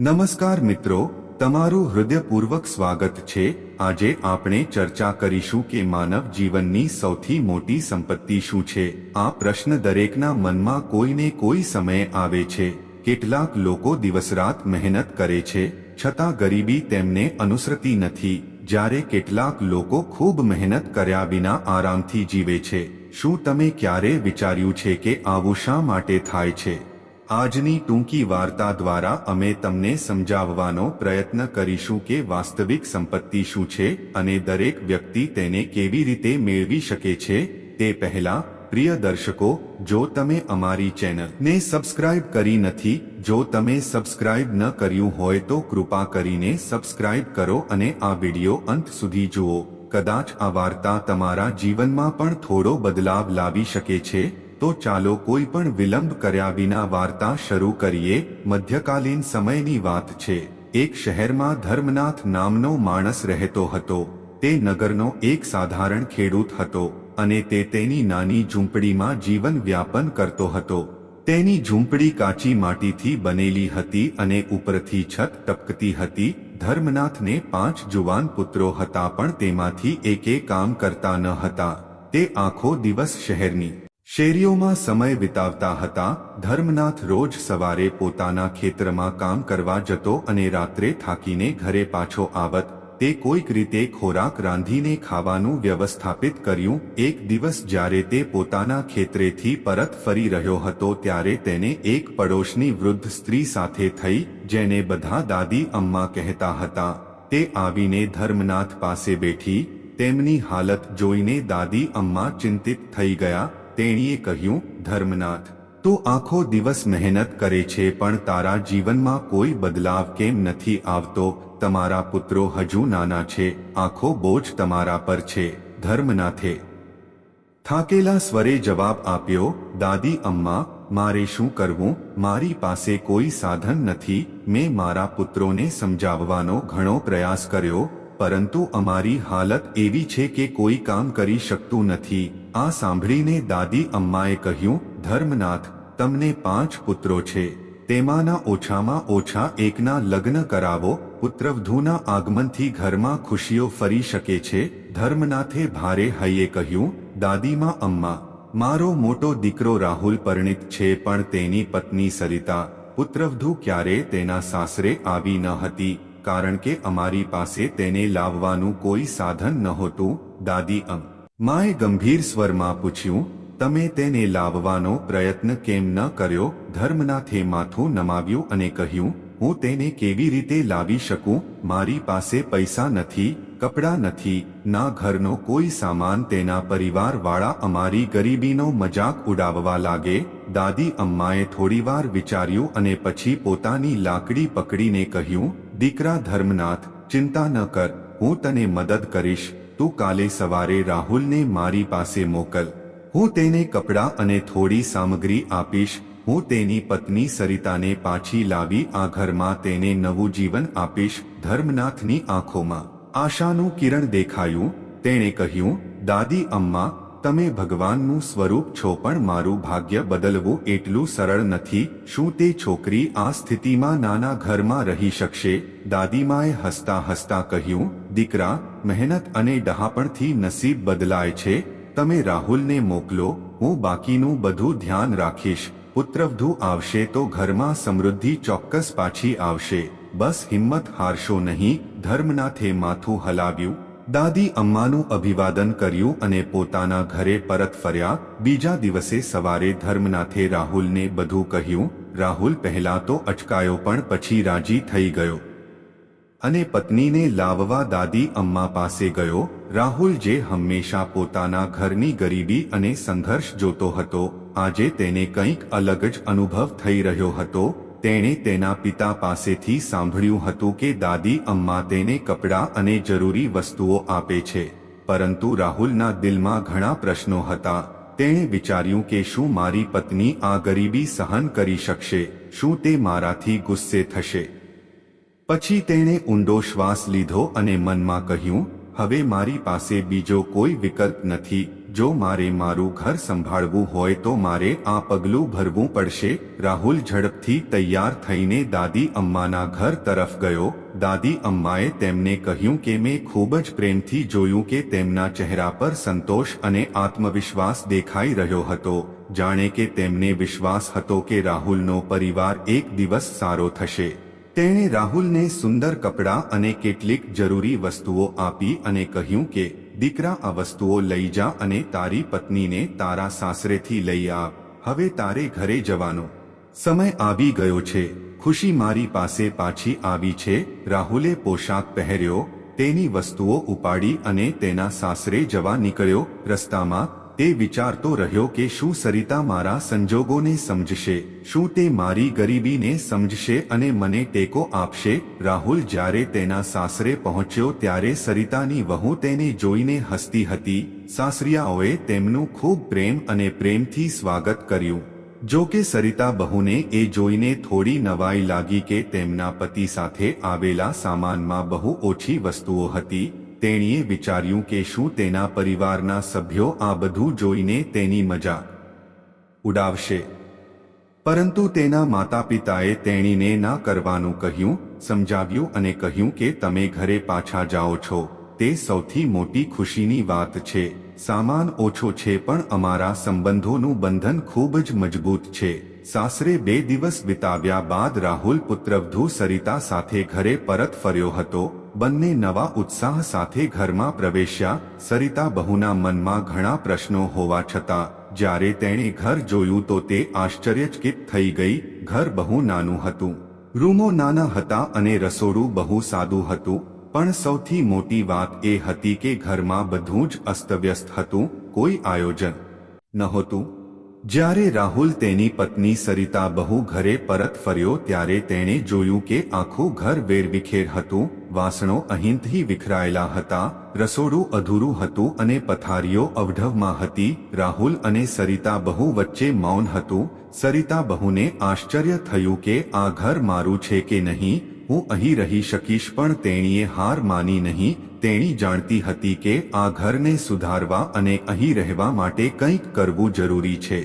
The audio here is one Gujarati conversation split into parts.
નમસ્કાર મિત્રો, તમારું હૃદયપૂર્વક સ્વાગત છે. આજે આપણે ચર્ચા કરીશું કે માનવ જીવનની સૌથી મોટી સંપત્તિ શું છે? આ પ્રશ્ન દરેકના મનમાં કોઈને કોઈ સમયે આવે છે. કેટલાક લોકો દિવસરાત મહેનત કરે છે, છતાં ગરીબી તેમને અનુસરતી નથી. જ્યારે કેટલાક લોકો ખૂબ મહેનત કર્યા વિના આરામથી જીવે છે. શું તમે ક્યારે વિચાર્યું છે કે આવું શા માટે થાય છે? આજની ટૂંકી વાર્તા દ્વારા અમે તમને સમજાવવાનો પ્રયત્ન કરીશું કે વાસ્તવિક સંપત્તિ શું છે અને દરેક વ્યક્તિ તેને કેવી રીતે મેળવી શકે છે, તે પહેલા, પ્રિય દર્શકો, જો તમે અમારી ચેનલને સબસ્ક્રાઇબ કરી નથી, જો તમે સબસ્ક્રાઇબ ન કર્યું હોય તો કૃપા કરીને સબસ્ક્રાઇબ કરો અને આ વિડિયો અંત સુધી જુઓ. કદાચ આ વાર્તા તમારા જીવનમાં પણ થોડો બદલાવ લાવી શકે છે તો ચાલો કોઈ પણ વિલંબ કર્યા વિના વાર્તા શરૂ કરીએ. મધ્યકાલીન સમયની વાત છે. એક શહેરમાં ધર્મનાથ નામનો માણસ રહેતો હતો. તે નગરનો એક સાધારણ ખેડૂત હતો અને તે તેની નાની ઝૂંપડીમાં જીવન વ્યાપન કરતો હતો. તેની ઝૂંપડી કાચી માટીથી બનેલી હતી અને ઉપરથી છત ટપકતી હતી. ધર્મનાથને પાંચ જુવાન પુત્રો હતા પણ તેમાંથી એકે કામ કરતા ન હતા. તે આખો દિવસ શહેરની શેરીઓમાં સમય વિતાવતા હતા, ધર્મનાથ રોજ સવારે પોતાના ખેતરમાં કામ કરવા જતો અને રાત્રે થાકીને ઘરે પાછો આવત, તે કોઈક રીતે ખોરાક રાંધીને ખાવાનું વ્યવસ્થાપિત કર્યું, એક દિવસ જ્યારે તે પોતાના ખેતરેથી પરત ફરી રહ્યો હતો ત્યારે તેને એક પડોશની વૃદ્ધ સ્ત્રી સાથે થઈ, જેને બધા દાદી અમ્મા કહેતા હતા, તે આવીને ધર્મનાથ પાસે બેઠી, તેમની હાલત જોઈને દાદી અમ્મા ચિંતિત થઈ ગયા તેણીએ કહ્યું, ધર્મનાથ, તો આખો દિવસ મહેનત કરે છે, પણ તારા જીવનમાં કોઈ બદલાવ કેમ નથી આવતો? તમારા પુત્રો હજુ નાના છે, આખો બોજ તમારા પર છે, ધર્મનાથે. થાકેલા સ્વરે જવાબ આપ્યો, દાદી અમ્મા, મારે શું કરવું? મારી પાસે કોઈ સાધન નથી, મેં મારા પુત્રોને સમજાવવાનો ઘણો પ્રયાસ કર્યો, પરંતુ અમારી હાલત એવી છે કે કોઈ કામ કરી શકતું નથી. આ સાંભળીને દાદી અમ્માએ કહ્યું, ધર્મનાથ, તમને પાંચ પુત્રો છે. તેમાંના ઓછામાં ઓછા એકના લગ્ન કરાવો. પુત્રવધૂના આગમનથી ઘરમાં ખુશીઓ ફરી શકે છે. ધર્મનાથે ભારે હૈયે કહ્યું, દાદીમાં અમ્મા, મારો મોટો દીકરો રાહુલ પરિણિત છે, પણ તેની પત્ની સરિતા. પુત્રવધુ ક્યારે તેના સાસરે આવી ન હતી, કારણ કે અમારી પાસે તેને લાવવાનું કોઈ સાધન નહોતું. દાદી અમ માએ ગંભીર સ્વરમાં પૂછ્યું, તમે તેને લાવવાનો પ્રયત્ન કેમ ન કર્યો? ધર્મનાથે માથું નમાવ્યું અને કહ્યું, હું તેને કેવી રીતે લાવી શકું? મારી પાસે પૈસા નથી, કપડાં નથી, ના ઘરનો કોઈ સામાન તેના પરિવારવાળા અમારી ગરીબીનો મજાક ઉડાવવા લાગે? દાદી અમ્માએ થોડીવાર વિચાર્યું અને પછી પોતાની લાકડી પકડીને કહ્યું, દીકરા ધર્મનાથ, ચિંતા ન કર, હું તને મદદ કરીશ. તું કાલે સવારે રાહુલને મારી પાસે મોકલ. હું તેને કપડાં અને થોડી સામગ્રી આપીશ. હું તેની પત્ની સરિતાને પાછી લાવી આ ઘરમાં તેને નવું જીવન આપીશ ધર્મનાથની આંખોમાં. આશાનું કિરણ દેખાયું. તેણે કહ્યું, દાદી અમ્મા, તમે ભગવાનનું સ્વરૂપ છો પણ મારું ભાગ્ય બદલવું એટલું સરળ નથી. શું તે છોકરી આ સ્થિતિમાં નાના ઘરમાં રહી શકશે? દાદીમાએ હસતા હસતા કહ્યું દીકરા, મહેનત અને ડહાપણથી નસીબ બદલાય છે, તમે રાહુલને મોકલો, હું બાકીનું બધું ધ્યાન રાખીશ, પુત્રવધુ આવશે તો ઘરમાં સમૃદ્ધિ ચોક્કસ પાછી આવશે, બસ હિંમત હારશો નહીં, ધર્મનાથે માથું હલાવ્યું, દાદી અમ્માનું અભિવાદન કર્યું અને પોતાના ઘરે પરત ફર્યા, બીજા દિવસે સવારે ધર્મનાથે રાહુલને બધું કહ્યું, રાહુલ પહેલા તો અચકાયો પણ પછી રાજી થઈ ગયો. અને પત્નીને લાવવા દાદી અમ્મા પાસે ગયો. રાહુલ જે હંમેશા પોતાના ઘરની ગરીબી અને સંઘર્ષ જોતો હતો, આજે તેને કંઈક અલગ જ અનુભવ થઈ રહ્યો હતો. તેણે તેના પિતા પાસેથી સાંભળ્યું હતું કે દાદી અમ્મા તેને કપડાં અને જરૂરી વસ્તુઓ આપે છે, પરંતુ રાહુલના દિલમાં ઘણા પ્રશ્નો હતા. તેણે વિચાર્યું કે શું મારી પત્ની આ ગરીબી સહન કરી શકશે, શું તે મારાથી ગુસ્સે થશે? પછી તેણે ઊંડો શ્વાસ લીધો અને મનમાં કહ્યું, હવે મારી પાસે બીજો કોઈ વિકલ્પ નથી. જો મારે મારું ઘર સંભાળવું હોય તો મારે આ પગલું ભરવું પડશે. રાહુલ ઝડપથી તૈયાર થઈને દાદી અમ્માના ઘર તરફ ગયો. દાદી અમ્માએ તેમને કહ્યું કે, મેં ખૂબ જ પ્રેમથી જોયું કે તેમના ચહેરા પર સંતોષ અને આત્મવિશ્વાસ દેખાઈ રહ્યો હતો. જાણે કે તેમને વિશ્વાસ હતો કે રાહુલનો પરિવાર એક દિવસ સારો થશે. તેણે રાહુલને સુંદર કપડાં અને કેટલીક જરૂરી વસ્તુઓ આપી અને કહ્યું કે, દીકરા, આ વસ્તુઓ લઈ જા અને તારી પત્નીને તારા સાસરેથી લઈ આવ હવે તારે ઘરે જવાનો. સમય આવી ગયો છે. ખુશી મારી પાસે પાછી આવી છે. રાહુલે પોશાક પહેર્યો, તેની વસ્તુઓ ઉપાડી અને તેના સાસરે જવા નીકળ્યો. રસ્તામાં તે વિચારતો રહ્યો કે શું સરિતા મારા સંજોગોને સમજશે, શું તે મારી ગરીબીને સમજશે અને મને ટેકો આપશે? રાહુલ જ્યારે તેના સાસરે પહોંચ્યો ત્યારે સરિતાની વહુ તેને જોઈને હસતી હતી. સાસરિયાઓએ તેમનું ખૂબ પ્રેમ અને પ્રેમથી સ્વાગત કર્યું. જો કે સરિતા બહુને એ જોઈને થોડી નવાઈ લાગી કે તેમના પતિ સાથે આવેલા સામાનમાં બહુ ઓછી વસ્તુઓ હતી. તેણીએ વિચાર્યું કે શું તેના પરિવારના સભ્યો આ બધું જોઈને તેની મજા ઉડાવશે. પરંતુ તેના માતા પિતાએ તેણીને ના કરવાનું કહ્યું, સમજાવ્યું અને કહ્યું કે તમે ઘરે પાછા જાઓ છો, તે સૌથી મોટી ખુશીની વાત છે. સામાન ઓછો છે પણ અમારા સંબંધોનું બંધન ખૂબ જ મજબૂત છે. સાસરે બે દિવસ વિતાવ્યા બાદ રાહુલ પુત્રવધુ સરિતા સાથે ઘરે પરત ફર્યો હતો. બંને નવા ઉત્સાહ સાથે ઘરમાં પ્રવેશ્યા. સરિતા બહુના મનમાં ઘણા પ્રશ્નો હોવા છતાં, જ્યારે તેણે ઘર જોયું તો તે આશ્ચર્યચકિત થઈ ગઈ. ઘર બહુ નાનું હતું. રૂમો નાના હતા અને રસોડું બહુ સાદું હતું. પણ સૌથી મોટી વાત એ હતી કે ઘરમાં બધું જ અસ્તવ્યસ્ત હતું. કોઈ આયોજન નહોતું. જ્યારે રાહુલ તેની પત્ની સરિતા બહુ ઘરે પરત ફર્યો ત્યારે તેણે જોયું કે આખું ઘર વેરવિખેર હતું, વાસણો અહીંથી વિખરાયેલા હતા, રસોડું અધૂરું હતું અને પથારીઓ અવઢવમાં હતી, રાહુલ અને સરિતા બહુ વચ્ચે મૌન હતું, સરિતા બહુને આશ્ચર્ય થયું કે આ ઘર મારું છે કે નહીં, હું અહીં રહી શકીશ પણ તેણીએ હાર માની નહીં તેણી જાણતી હતી કે આ ઘરને સુધારવા અને અહીં રહેવા માટે કંઈક કરવું જરૂરી છે.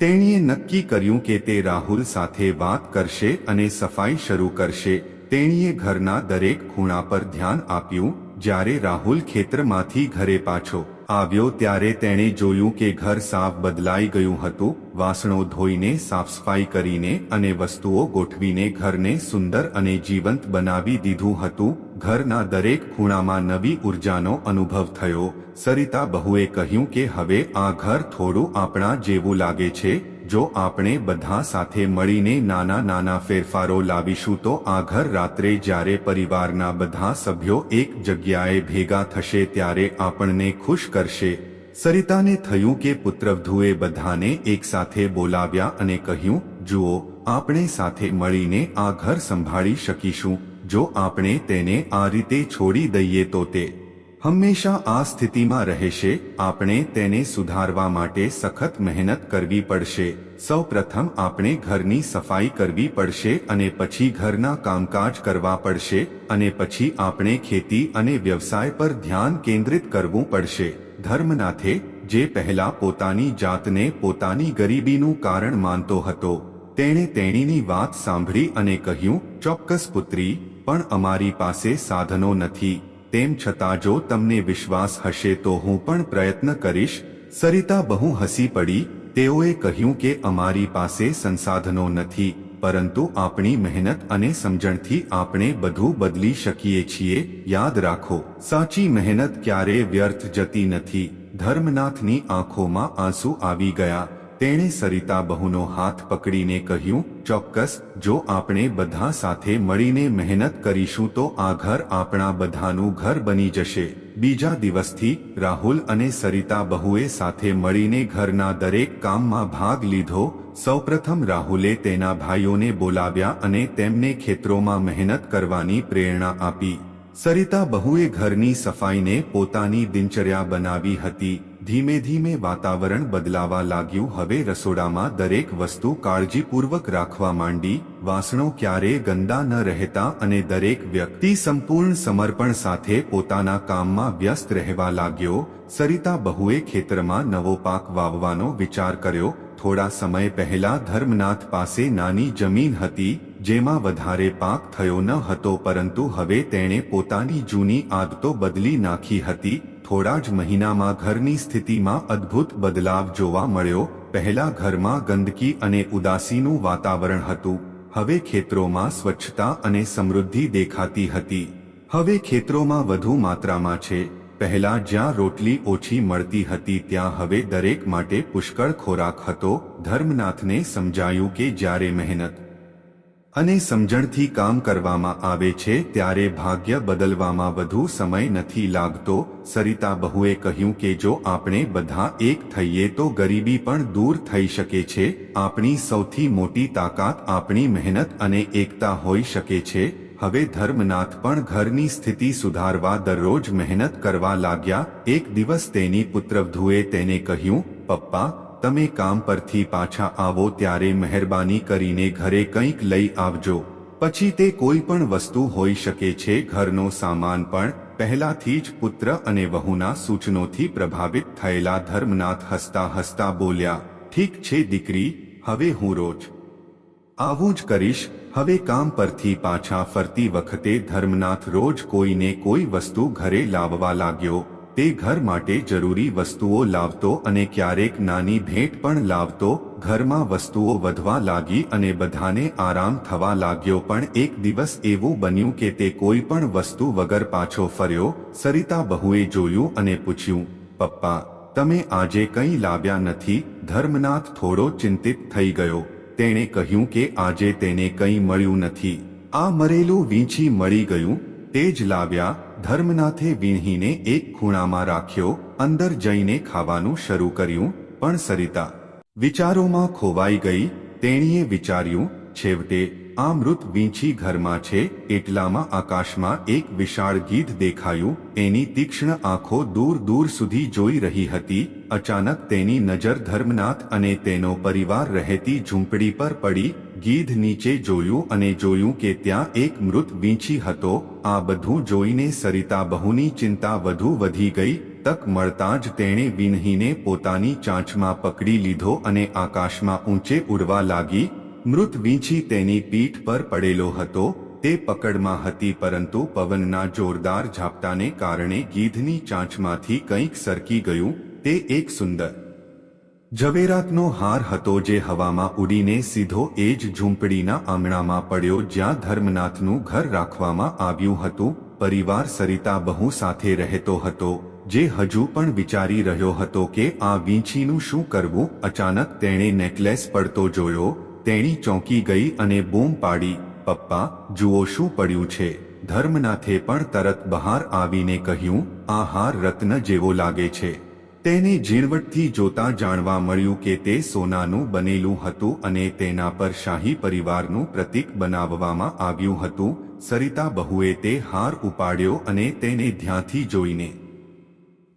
તેણીએ નક્કી કર્યું કે તે રાહુલ સાથે વાત કરશે અને સફાઈ શરૂ કરશે. તેણીએ ઘરના દરેક ખૂણા પર ધ્યાન આપ્યું, જ્યારે રાહુલ ખેતરમાંથી ઘરે પાછો આવ્યો ત્યારે તેણે જોયું કે ઘર સાફ બદલાઈ ગયું હતું, વાસણો ધોઈને સાફસફાઈ કરીને અને વસ્તુઓ ગોઠવીને ઘરને સુંદર અને જીવંત બનાવી દીધું હતું. ઘરના દરેક ખૂણામાં નવી ઉર્જાનો અનુભવ થયો. સરિતા બહુએ કહ્યું કે હવે આ ઘર થોડું આપણા જેવું લાગે છે. જો આપણે બધા સાથે મળીને નાના નાના ફેરફારો લાવીશું તો આ ઘર રાત્રે જ્યારે પરિવારના બધા સભ્યો એક જગ્યાએ ભેગા થશે ત્યારે આપણને ખુશ કરશે. સરિતાને થયું કે પુત્રવધુએ બધાને એકસાથે બોલાવ્યા અને કહ્યું, જુઓ, આપણે સાથે મળીને આ ઘર સંભાળી શકીશું. જો આપણે તેને આ રીતે છોડી દઈએ તો તે હંમેશા આ સ્થિતિમાં રહેશે, આપણે તેને સુધારવા માટે સખત મહેનત કરવી પડશે. સૌ પ્રથમ આપણે ઘરની સફાઈ કરવી પડશે અને પછી ઘરના કામકાજ કરવા પડશે અને પછી આપણે ખેતી અને વ્યવસાય પર ધ્યાન કેન્દ્રિત કરવું પડશે. ધર્મનાથે જે પહેલા પોતાની જાતને પોતાની ગરીબીનું કારણ માનતો હતો, તેણે તેણીની વાત સાંભળી અને કહ્યું, ચોક્કસ પુત્રી પણ અમારી પાસે સાધનો નથી, તેમ છતાં જો તમને વિશ્વાસ હશે તો હું પણ પ્રયત્ન કરીશ. સરિતા બહુ હસી પડી, તેઓએ કહ્યું કે અમારી પાસે સંસાધનો નથી, પરંતુ આપણી મહેનત અને સમજણથી આપણે બધું બદલી શકીએ છીએ. યાદ રાખો, સાચી મહેનત ક્યારેય વ્યર્થ જતી નથી. ધર્મનાથની આંખોમાં આંસુ આવી ગયા. તેણે સરિતા બહુનો હાથ પકડીને કહ્યું, ચોક્કસ, જો આપણે બધા સાથે મળીને મહેનત કરીશું તો આ ઘર આપણા બધાનું ઘર બની જશે. બીજા દિવસથી, રાહુલ અને સરિતા બહુએ સાથે મળીને ઘરના દરેક કામમાં ભાગ લીધો. સૌપ્રથમ રાહુલે તેના ભાઈઓને બોલાવ્યા અને તેમને ખેતરોમાં મહેનત કરવાની પ્રેરણા આપી. સરિતા બહુએ ઘરની સફાઈને પોતાની દિનચર્યા બનાવી હતી. ધીમે ધીમે વાતાવરણ બદલાવા લાગ્યું. હવે રસોડામાં દરેક વસ્તુ કાળજીપૂર્વક રાખવા માંડી. વાસણો ક્યારેય ગંદા ન રહેતા અને દરેક વ્યક્તિ સંપૂર્ણ સમર્પણ સાથે પોતાના કામમાં વ્યસ્ત રહેવા લાગ્યો. સરિતા બહુએ ખેતરમાં નવો પાક વાવવાનો વિચાર કર્યો. થોડા સમય પહેલા ધર્મનાથ પાસે નાની જમીન હતી, જેમાં વધારે પાક થયો ન હતો પરંતુ હવે તેણે પોતાની જૂની આદતો બદલી નાખી હતી. થોડા જ મહિનામાં ઘરની સ્થિતિમાં અદ્ભુત બદલાવ જોવા મળ્યો. પહેલા ઘરમાં ગંદકી અને ઉદાસીનું વાતાવરણ હતું. હવે ખેતરોમાં સ્વચ્છતા અને સમૃદ્ધિ દેખાતી હતી. હવે ખેતરોમાં વધુ માત્રામાં છે. પહેલા જ્યાં રોટલી ઓછી મળતી હતી ત્યાં હવે દરેક માટે પુષ્કળ ખોરાક હતો. ધર્મનાથને સમજાયું કે જ્યારે મહેનત અને સમજણથી કામ કરવામાં આવે છે ત્યારે ભાગ્ય બદલવામાં વધુ સમય નથી લાગતો. સરિતા બહુએ કહ્યું કે જો આપણે બધા એક થઈએ તો ગરીબી પણ દૂર થઈ શકે છે. આપણી સૌથી મોટી તાકાત આપણી મહેનત અને એકતા હોઈ શકે છે. હવે ધર્મનાથ પણ ઘરની સ્થિતિ સુધારવા દરરોજ મહેનત કરવા લાગ્યા. એક દિવસ તેની પુત્રવધુએ તેને કહ્યું, પપ્પા તમે કામ પરથી પાછા આવો ત્યારે મહેરબાની કરીને ઘરે કંઈક લઈ આવજો. પછી તે કોઈ પણ વસ્તુ હોઈ શકે છે, ઘરનો સામાન પણ, પહેલાથી જ પુત્ર અને વહુના સૂચનોથી પ્રભાવિત થયેલા ધર્મનાથ હસતા હસતા બોલ્યા, ઠીક છે દીકરી, હવે હું રોજ આવું જ કરીશ. હવે કામ પરથી પાછા ફરતી વખતે ધર્મનાથ રોજ કોઈને કોઈ વસ્તુ ઘરે લાવવા લાગ્યો. તે ઘર માટે જરૂરી વસ્તુઓ લાવતો અને ક્યારેક નાની ભેટ પણ લાવતો, ઘરમાં વસ્તુઓ વધવા લાગી અને બધાને આરામ થવા લાગ્યો. પણ એક દિવસ એવું બન્યું કે તે કોઈ પણ વસ્તુ વગર પાછો ફર્યો, સરિતા બહુએ જોયું અને પૂછ્યું, પપ્પા, તમે આજે કંઈ લાવ્યા નથી? ધર્મનાથ થોડો ચિંતિત થઈ ગયો. તેણે કહ્યું કે આજે તેને કંઈ મળ્યું નથી. આ મરેલું વીંછી મળી ગયું. તે જ લાવ્યા, ધર્મનાથે વીણીને એક ખૂણામાં રાખ્યો, અંદર જઈને ખાવાનું શરૂ કર્યું, પણ સરિતા વિચારોમાં ખોવાઈ ગઈ, તેણીએ વિચાર્યું, છેવટે, આ મૃત વીંછી ઘરમાં છે, એટલામાં આકાશમાં એક વિશાળ ગીધ દેખાયું, એની તીક્ષ્ણ આંખો દૂર દૂર સુધી જોઈ રહી હતી, અચાનક તેની નજર ધર્મનાથ અને તેનો પરિવાર રહેતી ઝૂંપડી પર પડી ગીધ નીચે જોયું અને જોયું કે ત્યાં એક મૃત વીંછી હતો. આ બધું જોઈને સરિતા બહુની ચિંતા વધુ વધી ગઈ. તક મળતા જ તેણે વિનહીને પોતાની ચાંચમાં પકડી લીધો અને આકાશમાં ઊંચે ઉડવા લાગી. મૃત વીંછી તેની પીઠ પર પડેલો હતો. તે પકડમાં હતી પરંતુ પવનના જોરદાર ઝાપટાને કારણે ગીધની ચાંચમાંથી કંઈક સરકી ગયું. તે એક સુંદર ઝવેરાતનો હાર હતો જે હવામાં ઉડીને સીધો એ જ ઝૂંપડીના આંગણામાં પડ્યો જ્યાં ધર્મનાથનું ઘર રાખવામાં આવ્યું હતું. પરિવાર સરિતા બહુ સાથે રહેતો હતો, જે હજુ પણ વિચારી રહ્યો હતો કે આ વીંછીનું શું કરવું? અચાનક તેણે નેકલેસ પડતો જોયો, તેણી ચોંકી ગઈ અને બૂમ પાડી, પપ્પા, જુઓ શું પડ્યું છે. ધર્મનાથે પણ તરત બહાર આવીને કહ્યું આ હાર રત્ન જેવો લાગે છે. તેને ઝીણવટથી જોતા જાણવા મળ્યું કે તે સોનાનું બનેલું હતું અને તેના પર શાહી પરિવારનું પ્રતીક બનાવવામાં આવ્યું હતું. સરિતા બહુએ તે હાર ઉપાડ્યો અને તેને ધ્યાનથી જોઈને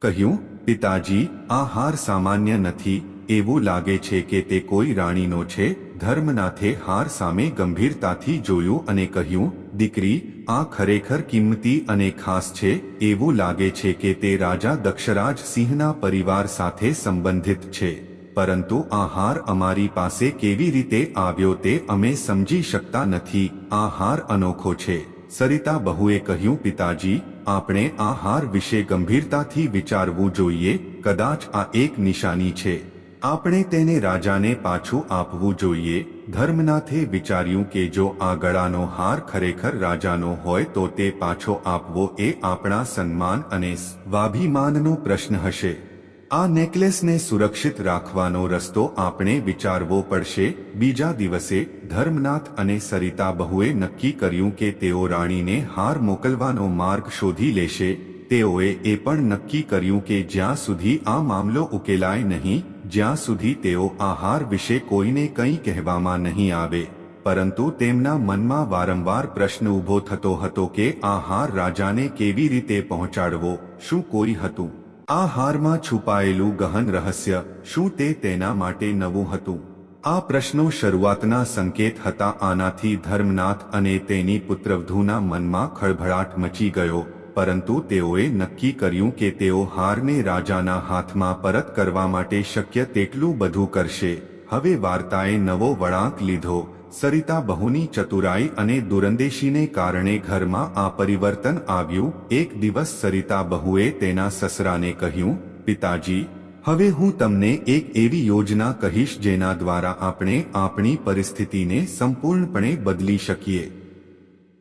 કહ્યું, પિતાજી, આ હાર સામાન્ય નથી. એવું લાગે છે કે તે કોઈ રાણીનો છે. ધર્મનાથે હાર સામે ગંભીરતાથી જોયું અને કહ્યું, દીકરી, આ ખરેખર કિંમતી અને ખાસ છે, એવું લાગે છે કે તે રાજા દક્ષરાજ સિંહના પરિવાર સાથે સંબંધિત છે. પરંતુ આ હાર અમારી પાસે કેવી રીતે આવ્યો તે અમે સમજી શકતા નથી. આ હાર અનોખો છે. સરિતા બહુએ કહ્યું, પિતાજી, આપણે આ હાર વિશે ગંભીરતાથી વિચારવું જોઈએ. કદાચ આ એક નિશાની છે. આપણે તેને રાજાને પાછું આપવું જોઈએ. ધર્મનાથે વિચાર્યું કે જો આ ગળાનો હાર ખરેખર રાજાનો હોય તો તે પાછો આપવો એ આપણા સન્માન અને સ્વાભિમાનનો પ્રશ્ન હશે. આ નેકલેસને સુરક્ષિત રાખવાનો રસ્તો આપણે વિચારવો પડશે. બીજા દિવસે ધર્મનાથ અને સરિતા બહુએ નક્કી કર્યું કે તેઓ રાણીને હાર મોકલવાનો માર્ગ શોધી લેશે. તેઓએ એ પણ નક્કી કર્યું કે જ્યાં સુધી આ મામલો ઉકેલાય નહીં જ્યાં સુધી તેઓ આહાર વિશે કોઈને કંઈ કહેવામાં નહીં આવે, પરંતુ તેમના મનમાં વારંવાર પ્રશ્ન ઊભો થતો હતો કે આ હાર રાજાને કેવી રીતે પહોંચાડવો, શું કોઈ હતું? આ હારમાં છુપાયેલું ગહન રહસ્ય, શું તે તેના માટે નવું હતું? આ પ્રશ્નો શરૂઆતના સંકેત હતા. આનાથી ધર્મનાથ અને તેની પુત્રવધૂના મનમાં ખળભળાટ મચી ગયો. પરંતુ તેઓએ નક્કી કર્યું કે તેઓ હારને રાજાના હાથમાં પરત કરવા માટે શક્ય તેટલું બધું કરશે. હવે વાર્તાએ નવો વળાંક લીધો. સરિતા બહુની ચતુરાઈ અને દુરંદેશીને કારણે ઘરમાં આ પરિવર્તન આવ્યું. એક દિવસ સરિતા બહુએ તેના સસરાને કહ્યું, પિતાજી, હવે હું તમને એક એવી યોજના કહીશ જેના દ્વારા આપણે આપણી પરિસ્થિતિને સંપૂર્ણપણે બદલી શકીએ.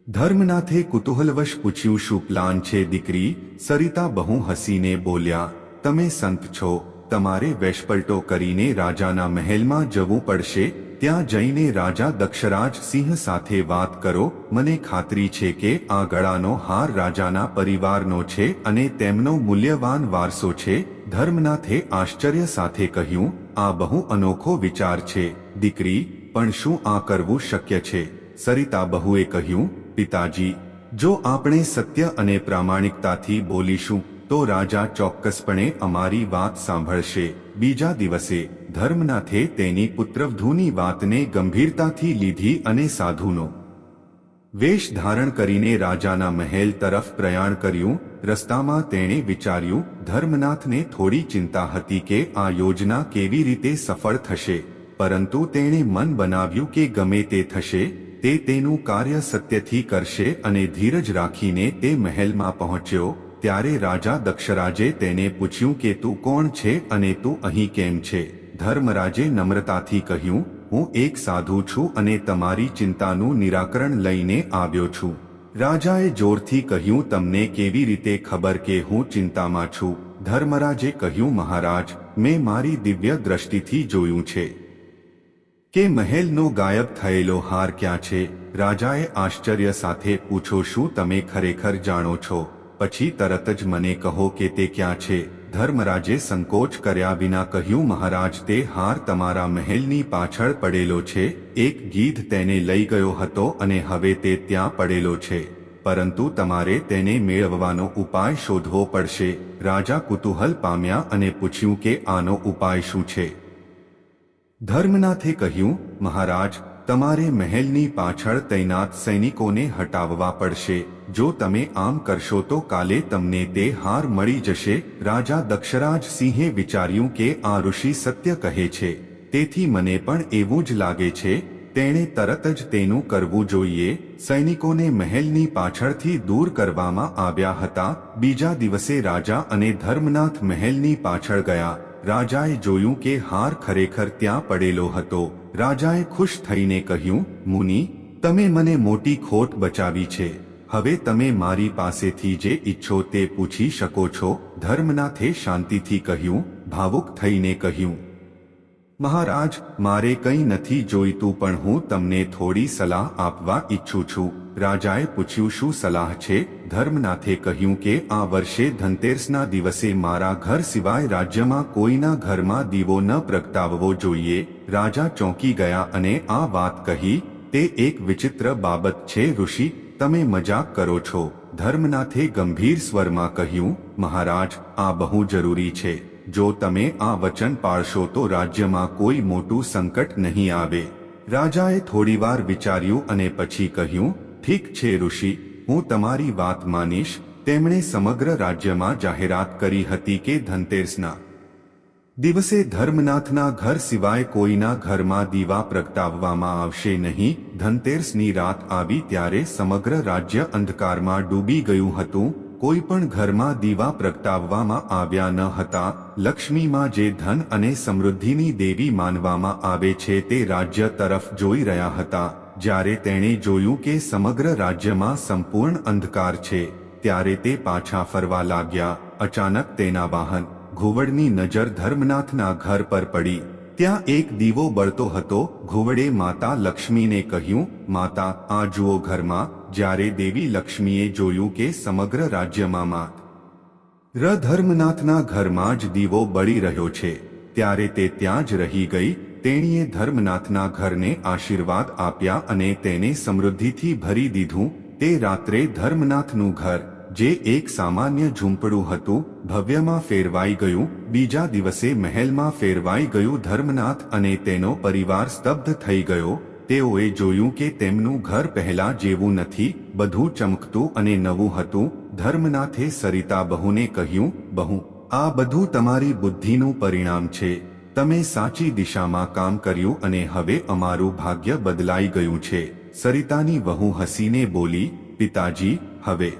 ધર્મનાથે કુતૂહલવશ પૂછ્યું, શું પ્લાન છે, દીકરી? સરિતા બહુ હસીને બોલ્યા, તમે સંત છો, તમારે વેશપલટો કરીને રાજાના મહેલમાં જવું પડશે, ત્યાં જઈને રાજા દક્ષરાજ સિંહ સાથે વાત કરો, મને ખાતરી છે કે આ ગળાનો હાર રાજાના પરિવારનો છે અને તેમનો મૂલ્યવાન વારસો છે. ધર્મનાથે આશ્ચર્ય સાથે કહ્યું, આ બહુ અનોખો વિચાર છે, દીકરી, પણ શું આ કરવું શક્ય છે? સરિતા બહુએ કહ્યું પિતાજી, જો આપણે સત્ય અને પ્રામાણિકતાથી બોલીશું, તો રાજા ચોક્કસપણે અમારી વાત સાંભળશે. બીજા દિવસે ધર્મનાથે તેની પુત્રવધૂની વાતને ગંભીરતાથી લીધી અને સાધુનો વેશ ધારણ કરીને રાજાના મહેલ તરફ પ્રયાણ કર્યું. રસ્તામાં તેણે વિચાર્યું, ધર્મનાથને થોડી ચિંતા હતી કે આ યોજના કેવી રીતે સફળ થશે. પરંતુ તેણે મન બનાવ્યું કે ગમે તે થશે તે તેનું કાર્ય સત્યથી કરશે અને ધીરજ રાખીને તે મહેલમાં પહોંચ્યો, ત્યારે રાજા દક્ષરાજે તેને પૂછ્યું કે તું કોણ છે અને તું અહીં કેમ છે? ધર્મરાજે નમ્રતાથી કહ્યું, હું એક સાધુ છું અને તમારી ચિંતાનું નિરાકરણ લઈને આવ્યો છું. રાજાએ જોરથી કહ્યું, તમને કેવી રીતે ખબર કે હું ચિંતામાં છું? ધર્મરાજે કહ્યું, મહારાજ, મેં મારી દિવ્ય દ્રષ્ટિથી જોયું છે. કે મહેલનો ગાયબ થયેલો હાર ક્યાં છે? રાજાએ આશ્ચર્ય સાથે પૂછો, શું તમે ખરેખર જાણો છો? પછી તરત જ મને કહો કે તે ક્યાં છે. ધર્મરાજે સંકોચ કર્યા વિના કહ્યું, મહારાજ, તે હાર તમારા મહેલની પાછળ પડેલો છે. એક ગીધ તેને લઈ ગયો હતો અને હવે તે ત્યાં પડેલો છે. પરંતુ તમારે તેને મેળવવાનો ઉપાય શોધવો પડશે. રાજા કુતૂહલ પામ્યા અને પૂછ્યું કે આનો ઉપાય શું છે? ધર્મનાથે કહ્યું, મહારાજ, તમારે મહેલની પાછળ તૈનાત સૈનિકોને હટાવવા પડશે. જો તમે આમ કરશો તો કાલે તમને તે હાર મળી જશે. રાજા દક્ષરાજ સિંહે વિચાર્યું કે આ ઋષિ સત્ય કહે છે. તેથી મને પણ એવું જ લાગે છે, તેણે તરત જ તેનું કરવું જોઈએ. સૈનિકોને મહેલની પાછળથી દૂર કરવામાં આવ્યા હતા. બીજા દિવસે રાજા અને ધર્મનાથ મહેલની પાછળ ગયા. રાજાએ જોયું કે હાર ખરેખર ત્યાં પડેલો હતો. રાજાએ ખુશ થઈને કહ્યું, મુનિ, તમે મને મોટી ખોટ બચાવી છે. હવે તમે મારી પાસેથી જે ઈચ્છો તે પૂછી શકો છો. ધર્મનાથે શાંતિથી કહ્યું, ભાવુક થઈને કહ્યું મહારાજ, મારે કંઈ નથી જોઈતું, પણ હું તમને થોડી સલાહ આપવા ઈચ્છું છું. રાજાએ પૂછ્યું, શું સલાહ છે? ધર્મનાથે કહ્યું કે, આ વર્ષે ધનતેરસના દિવસે મારા ઘર સિવાય રાજ્યમાં કોઈના ઘરમાં દીવો ન પ્રગટાવવો જોઈએ. રાજા ચોંકી ગયા અને આ વાત કહી, તે એક વિચિત્ર બાબત છે ઋષિ, તમે મજાક કરો છો. ધર્મનાથે ગંભીર સ્વરમાં કહ્યું, મહારાજ, આ બહુ જરૂરી છે. જો તમે આ વચન પાળશો તો રાજ્યમાં કોઈ મોટું સંકટ નહીં આવે. રાજાએ થોડીવાર વિચાર્યું અને પછી કહ્યું, ઠીક છે ઋષિ, હું તમારી વાત માનીશ. તેમણે સમગ્ર રાજ્યમાં જાહેરાત કરી હતી કે ધનતેરસના દિવસે ધર્મનાથના ઘર સિવાય કોઈના ઘરમાં દીવા પ્રગટાવવામાં આવશે નહીં. ધનતેરસની રાત આવી ત્યારે સમગ્ર રાજ્ય અંધકારમાં ડૂબી ગયું હતું. કોઈ પણ ઘરમાં દીવા પ્રગટાવવામાં આવ્યા ન હતા, લક્ષ્મીમાં જે ધન અને સમૃદ્ધિની દેવી માનવામાં આવે છે તે રાજ્ય તરફ જોઈ રહ્યા હતા, જ્યારે તેણે જોયું કે સમગ્ર રાજ્યમાં સંપૂર્ણ અંધકાર છે, ત્યારે તે પાછા ફરવા લાગ્યા, અચાનક તેના વાહન, ઘુવડની નજર ધર્મનાથના ઘર પર પડી. ત્યાં એક દીવો બળતો હતો. ઘુવડે માતા લક્ષ્મીને કહ્યું, માતા, આ જુઓ ઘરમાં, જ્યારે દેવી લક્ષ્મીએ જોયું કે સમગ્ર રાજ્યમાં માત ર ધર્મનાથના ઘરમાં જ દીવો બળી રહ્યો છે, ત્યારે તે ત્યાં જ રહી ગઈ. તેણીએ ધર્મનાથના ઘરને આશીર્વાદ આપ્યા અને તેને સમૃદ્ધિથી ભરી દીધું. તે રાત્રે ધર્મનાથનું ઘર જે એક સામાન્ય ઝૂંપડું હતું, ભવ્યમાં ફેરવાઈ ગયું, બીજા દિવસે મહેલમાં ફેરવાઈ ગયું ધર્મનાથ અને તેનો પરિવાર સ્તબ્ધ થઈ ગયો, તેઓએ જોયું કે તેમનું ઘર પહેલા જેવું નથી, બધું ચમકતું અને નવું હતું, ધર્મનાથે સરિતા બહુને કહ્યું, બહુ, આ બધું તમારી બુદ્ધિનું પરિણામ છે, તમે સાચી દિશામાં કામ કર્યું અને હવે અમારું ભાગ્ય બદલાઈ ગયું છે. સરિતાની વહુ હસીને બોલી, પિતાજી, હવે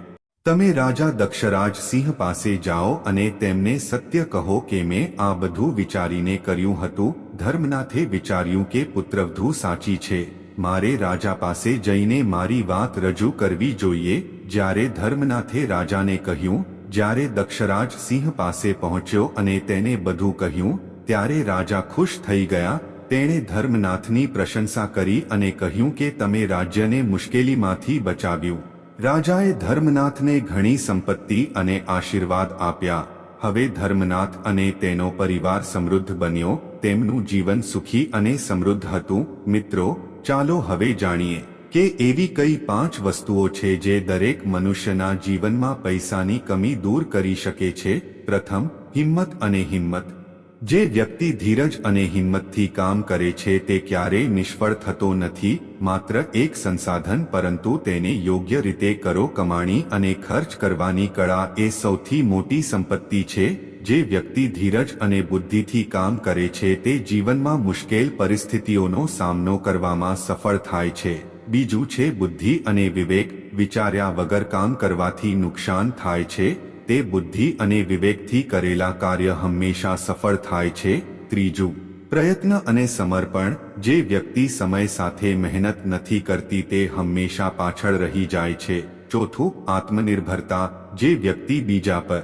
તમે રાજા દક્ષરાજ સિંહ પાસે જાઓ અને તેમને સત્ય કહો કે મેં આ બધું વિચારીને કર્યું હતું. ધર્મનાથે વિચાર્યું કે પુત્રવધુ સાચી છે. મારે રાજા પાસે જઈને મારી વાત રજૂ કરવી જોઈએ. જ્યારે ધર્મનાથે રાજાને કહ્યું, જ્યારે દક્ષરાજ સિંહ પાસે પહોંચ્યો અને તેને બધું કહ્યું, ત્યારે રાજા ખુશ થઈ ગયા. તેણે ધર્મનાથની પ્રશંસા કરી અને કહ્યું કે તમે રાજ્યને મુશ્કેલીમાંથી બચાવ્યું. રાજાએ ધર્મનાથને ઘણી સંપત્તિ અને આશીર્વાદ આપ્યા. હવે ધર્મનાથ અને તેનો પરિવાર સમૃદ્ધ બન્યો, તેમનું જીવન સુખી અને સમૃદ્ધ હતું. મિત્રો, ચાલો હવે જાણીએ કે એવી કઈ પાંચ વસ્તુઓ છે જે દરેક મનુષ્યના જીવનમાં પૈસાની કમી દૂર કરી શકે છે. પ્રથમ, હિંમત અને હિંમત. જે વ્યક્તિ ધીરજ અને હિંમતથી કામ કરે છે તે ક્યારેય નિષ્ફળ થતો નથી, માત્ર એક સંસાધન પરંતુ તેને યોગ્ય રીતે કરો કમાણી અને ખર્ચ કરવાની કળા એ સૌથી મોટી સંપત્તિ છે, જે વ્યક્તિ ધીરજ અને બુદ્ધિથી કામ કરે છે તે જીવનમાં મુશ્કેલ પરિસ્થિતિઓનો સામનો કરવામાં સફળ થાય છે. બીજું છે બુદ્ધિ અને વિવેક, વિચાર્યા વગર કામ કરવાથી નુકસાન થાય છે તે બુદ્ધિ અને વિવેકથી કરેલા કાર્ય હંમેશા સફળ થાય છે. ત્રીજું, પ્રયત્ન અને સમર્પણ. જે વ્યક્તિ સમય સાથે મહેનત નથી કરતી તે હંમેશા પાછળ રહી જાય છે. ચોથું, આત્મનિર્ભરતા. જે વ્યક્તિ બીજા પર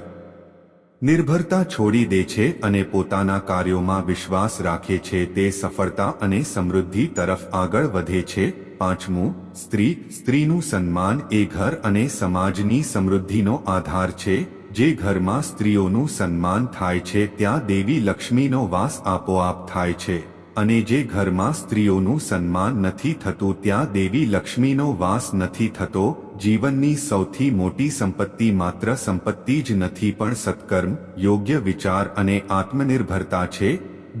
નિર્ભરતા છોડી દે છે અને પોતાના કાર્યોમાં વિશ્વાસ રાખે છે તે સફળતા અને સમૃદ્ધિ તરફ આગળ વધે છે. પાંચમું, સ્ત્રી, સ્ત્રીનું સન્માન એ ઘર અને સમાજની સમૃદ્ધિનો આધાર છે, જે ઘરમાં સ્ત્રીઓનું સન્માન થાય છે, ત્યાં દેવી લક્ષ્મીનો વાસ આપોઆપ થાય છે, અને જે ઘરમાં સ્ત્રીઓનું સન્માન નથી થતું, ત્યાં દેવી લક્ષ્મીનો વાસ નથી થતો, જીવનની સૌથી મોટી સંપત્તિ માત્ર સંપત્તિ જ નથી પણ સત્કર્મ, યોગ્ય વિચાર અને આત્મનિર્ભરતા છે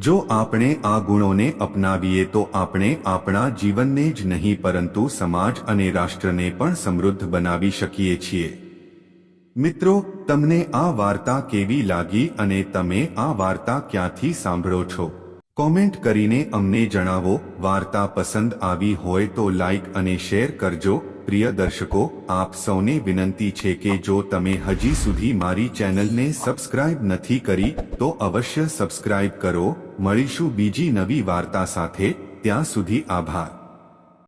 જો આપણે આ ગુણોને અપનાવીએ તો આપણે આપણા જીવનને જ નહીં પરંતુ સમાજ અને રાષ્ટ્રને પણ સમૃદ્ધ બનાવી શકીએ છીએ. મિત્રો, તમને આ વાર્તા કેવી લાગી અને તમે આ વાર્તા ક્યાંથી સાંભળો છો? કોમેન્ટ કરીને અમને જણાવો. વાર્તા પસંદ આવી હોય તો લાઇક અને શેર કરજો. પ્રિય દર્શકો, આપ સૌને વિનંતી છે કે જો તમે હજી સુધી મારી ચેનલને સબસ્ક્રાઇબ નથી કરી, તો અવશ્ય સબસ્ક્રાઇબ કરો. મળીશું બીજી નવી વાર્તા સાથે ત્યાં સુધી આભાર.